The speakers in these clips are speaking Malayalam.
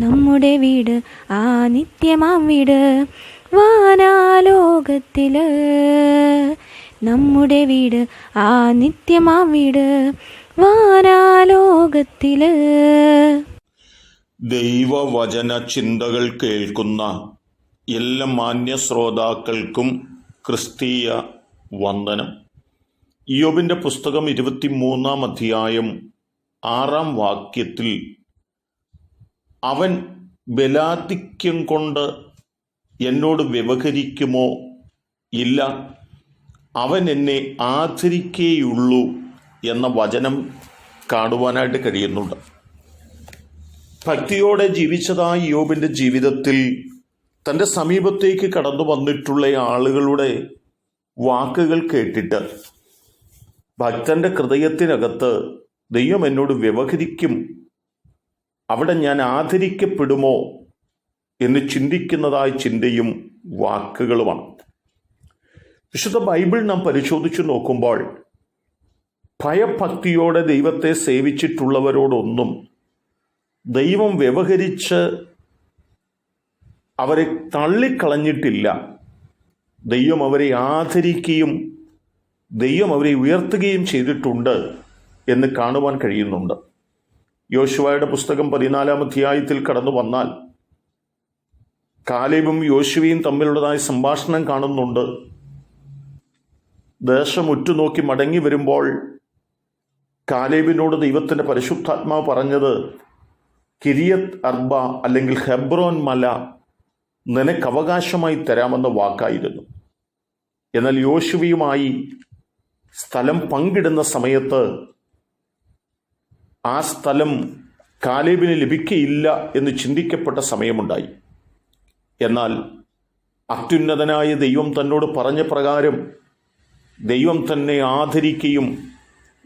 നമ്മുടെ വീട് ആ നിത്യമാം വീട് വാനാലോകത്തിൽ. നമ്മുടെ വീട് ആ നിത്യമാം വീട് വാനാലോകത്തിൽ. ദൈവവചന ചിന്തകൾ കേൾക്കുന്ന എല്ലാ മാന്യ ശ്രോതാക്കൾക്കും ക്രിസ്തീയ വന്ദനം. ഇയോബിന്റെ പുസ്തകം ഇരുപത്തിമൂന്നാം അധ്യായം ആറാം വാക്യത്തിൽ അവൻ ബലാധിക്യം കൊണ്ട് എന്നോട് വ്യവഹരിക്കുമോ? ഇല്ല. അവൻ എന്നെ ആദരിക്കേയുള്ളൂ എന്ന വചനം കാണുവാനായിട്ട് കഴിയുന്നുണ്ട്. ഭക്തിയോടെ ജീവിച്ചതായി യോബിന്റെ ജീവിതത്തിൽ തന്റെ സമീപത്തേക്ക് കടന്നു വന്നിട്ടുള്ള ആളുകളുടെ വാക്കുകൾ കേട്ടിട്ട് ഭക്തന്റെ ഹൃദയത്തിനകത്ത് ദൈവം എന്നോട് വ്യവഹരിക്കും അവിടെ ഞാൻ ആദരിക്കപ്പെടുമോ എന്ന് ചിന്തിക്കുന്നതായ ചിന്തയും വാക്കുകളുമാണ്. വിശുദ്ധ ബൈബിൾ നാം പരിശോധിച്ചു നോക്കുമ്പോൾ ഭയഭക്തിയോടെ ദൈവത്തെ സേവിച്ചിട്ടുള്ളവരോടൊന്നും ദൈവം വ്യവഹരിച്ച് അവരെ തള്ളിക്കളഞ്ഞിട്ടില്ല. ദൈവം അവരെ ആദരിക്കുകയും ദൈവം അവരെ ഉയർത്തുകയും ചെയ്തിട്ടുണ്ട് എന്ന് കാണുവാൻ കഴിയുന്നുണ്ട്. യോശുവയുടെ പുസ്തകം പതിനാലാം അധ്യായത്തിൽ കടന്നു വന്നാൽ കാലേബും യോശുവയും തമ്മിലുള്ളതായ സംഭാഷണം കാണുന്നുണ്ട്. ദേശം ഉറ്റുനോക്കി മടങ്ങി വരുമ്പോൾ കാലേബിനോട് ദൈവത്തിന്റെ പരിശുദ്ധാത്മാവ് പറഞ്ഞത് കിരിയത് അർബ അല്ലെങ്കിൽ ഹെബ്രോൻ മല നിനക്ക് അവകാശമായി തരാമെന്ന വാക്കായിരുന്നു. എന്നാൽ യോശുവയുമായി സ്ഥലം പങ്കിടുന്ന സമയത്ത് ആ സ്ഥലം കാലേബിന് ലഭിക്കയില്ല എന്ന് ചിന്തിക്കപ്പെട്ട സമയമുണ്ടായി. എന്നാൽ അത്യുന്നതനായ ദൈവം തന്നോട് പറഞ്ഞ പ്രകാരം ദൈവം തന്നെ ആദരിക്കുകയും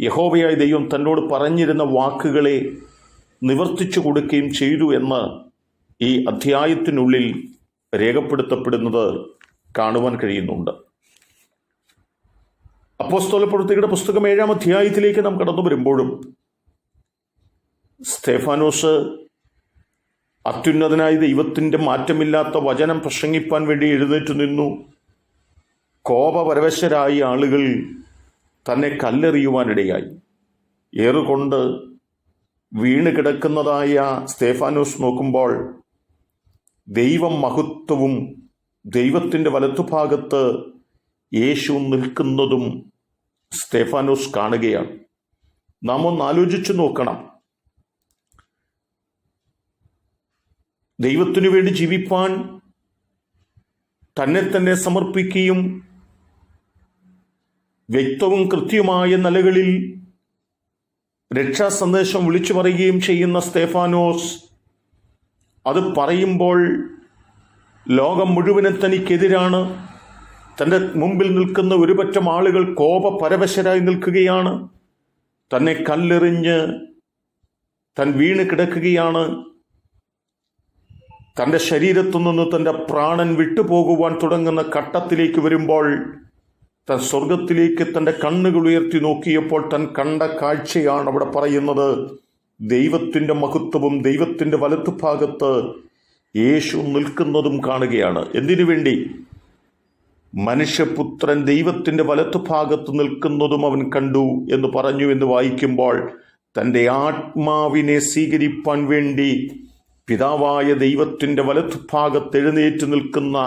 യഹോവയായ ദൈവം തന്നോട് പറഞ്ഞിരുന്ന വാക്കുകളെ നിവർത്തിച്ചു കൊടുക്കുകയും ചെയ്തു എന്ന് ഈ അധ്യായത്തിനുള്ളിൽ രേഖപ്പെടുത്തപ്പെടുന്നത് കാണുവാൻ കഴിയുന്നുണ്ട്. അപ്പോസ്തോല പുസ്തകം ഏഴാം അധ്യായത്തിലേക്ക് നാം കടന്നു വരുമ്പോഴും സ്റ്റേഫാനോസ് അത്യുന്നതനായ ദൈവത്തിന്റെ മാറ്റമില്ലാത്ത വചനം പ്രസംഗിപ്പാൻ വേണ്ടി എഴുന്നേറ്റ് നിന്നു. കോപപരവശരായ ആളുകൾ തന്നെ കല്ലെറിയുവാനിടയായി. ഏറുകൊണ്ട് വീണ് കിടക്കുന്നതായ സ്റ്റേഫാനോസ് നോക്കുമ്പോൾ ദൈവം മഹത്വവും ദൈവത്തിന്റെ വലത്തുഭാഗത്ത് യേശു നിൽക്കുന്നതും സ്റ്റേഫാനോസ് കാണുകയാണ്. നാം ഒന്ന് ആലോചിച്ചു നോക്കണം. ദൈവത്തിനു വേണ്ടി ജീവിപ്പാൻ തന്നെ തന്നെ സമർപ്പിക്കുകയും വ്യക്തവും കൃത്യമായ നിലകളിൽ രക്ഷാ സന്ദേശം വിളിച്ചു പറയുകയും ചെയ്യുന്ന സ്തേഫാനോസ് അത് പറയുമ്പോൾ ലോകം മുഴുവനും തനിക്കെതിരാണ്. തന്റെ മുമ്പിൽ നിൽക്കുന്ന ഒരുപറ്റം ആളുകൾ കോപ പരവശരായി നിൽക്കുകയാണ്. തന്നെ കല്ലെറിഞ്ഞ് തൻ വീണ് കിടക്കുകയാണ്. തന്റെ ശരീരത്തു നിന്ന് തന്റെ പ്രാണൻ വിട്ടുപോകുവാൻ തുടങ്ങുന്ന ഘട്ടത്തിലേക്ക് വരുമ്പോൾ താൻ സ്വർഗത്തിലേക്ക് തന്റെ കണ്ണുകൾ ഉയർത്തി നോക്കിയപ്പോൾ താൻ കണ്ട കാഴ്ചയാണ് അവിടെ പറയുന്നത്. ദൈവത്തിന്റെ മഹത്വവും ദൈവത്തിന്റെ വലത്തുഭാഗത്ത് യേശു നിൽക്കുന്നതും കാണുകയാണ്. എന്തിനു വേണ്ടി? മനുഷ്യപുത്രൻ ദൈവത്തിന്റെ വലത്തുഭാഗത്ത് നിൽക്കുന്നതും അവൻ കണ്ടു എന്ന് പറഞ്ഞു എന്ന് വായിക്കുമ്പോൾ തന്റെ ആത്മാവിനെ സ്വീകരിപ്പാൻ വേണ്ടി പിതാവായ ദൈവത്തിന്റെ വലത്തുഭാഗത്ത് എഴുന്നേറ്റ് നിൽക്കുന്ന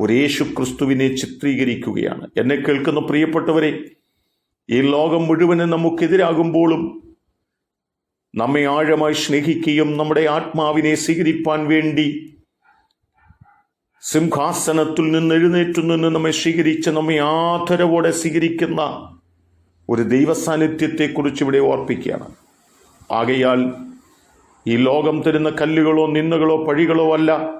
ഒരേശു ക്രിസ്തുവിനെ ചിത്രീകരിക്കുകയാണ്. എന്നെ കേൾക്കുന്ന പ്രിയപ്പെട്ടവരെ ഈ ലോകം മുഴുവനും നമുക്കെതിരാകുമ്പോഴും നമ്മെ ആഴമായി സ്നേഹിക്കുകയും നമ്മുടെ ആത്മാവിനെ സ്വീകരിപ്പാൻ വേണ്ടി സിംഹാസനത്തിൽ നിന്ന് എഴുന്നേറ്റു നിന്ന് നമ്മെ സ്വീകരിച്ച് നമ്മെ ആദരവോടെ സ്വീകരിക്കുന്ന ഒരു ദൈവസാന്നിധ്യത്തെക്കുറിച്ച് ഇവിടെ ഓർപ്പിക്കുകയാണ്. ആകയാൽ ഈ ലോകം തരുന്ന കല്ലുകളോ നിന്നുകളോ പഴികളോ അല്ല.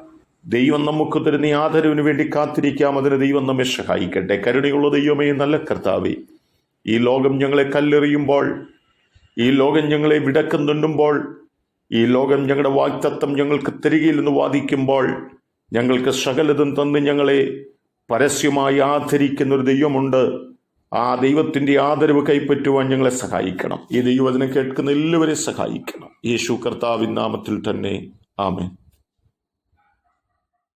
ദൈവം നമുക്ക് തരുന്ന ആദരവിന് വേണ്ടി കാത്തിരിക്കാം. അതിന് ദൈവം നമ്മെ സഹായിക്കട്ടെ. കരുണയുള്ള ദൈവമേ നല്ല കർത്താവേ. ഈ ലോകം ഞങ്ങളെ കല്ലെറിയുമ്പോൾ ഈ ലോകം ഞങ്ങളെ വിടക്കം തുണ്ടുമ്പോൾ ഈ ലോകം ഞങ്ങളുടെ വാക്തത്വം ഞങ്ങൾക്ക് തരികയില്ലെന്ന് വാദിക്കുമ്പോൾ ഞങ്ങൾക്ക് സകലതും തന്ന് ഞങ്ങളെ പരസ്യമായി ആദരിക്കുന്നൊരു ദൈവമുണ്ട്. ആ ദൈവത്തിന്റെ ആദരവ് കൈപ്പറ്റുവാൻ ഞങ്ങളെ സഹായിക്കണം. ഈ ദൈവവചനം കേൾക്കുന്ന എല്ലാവരെയും സഹായിക്കണം. യേശു കർത്താവിൻ നാമത്തിൽ തന്നെ. ആമേൻ.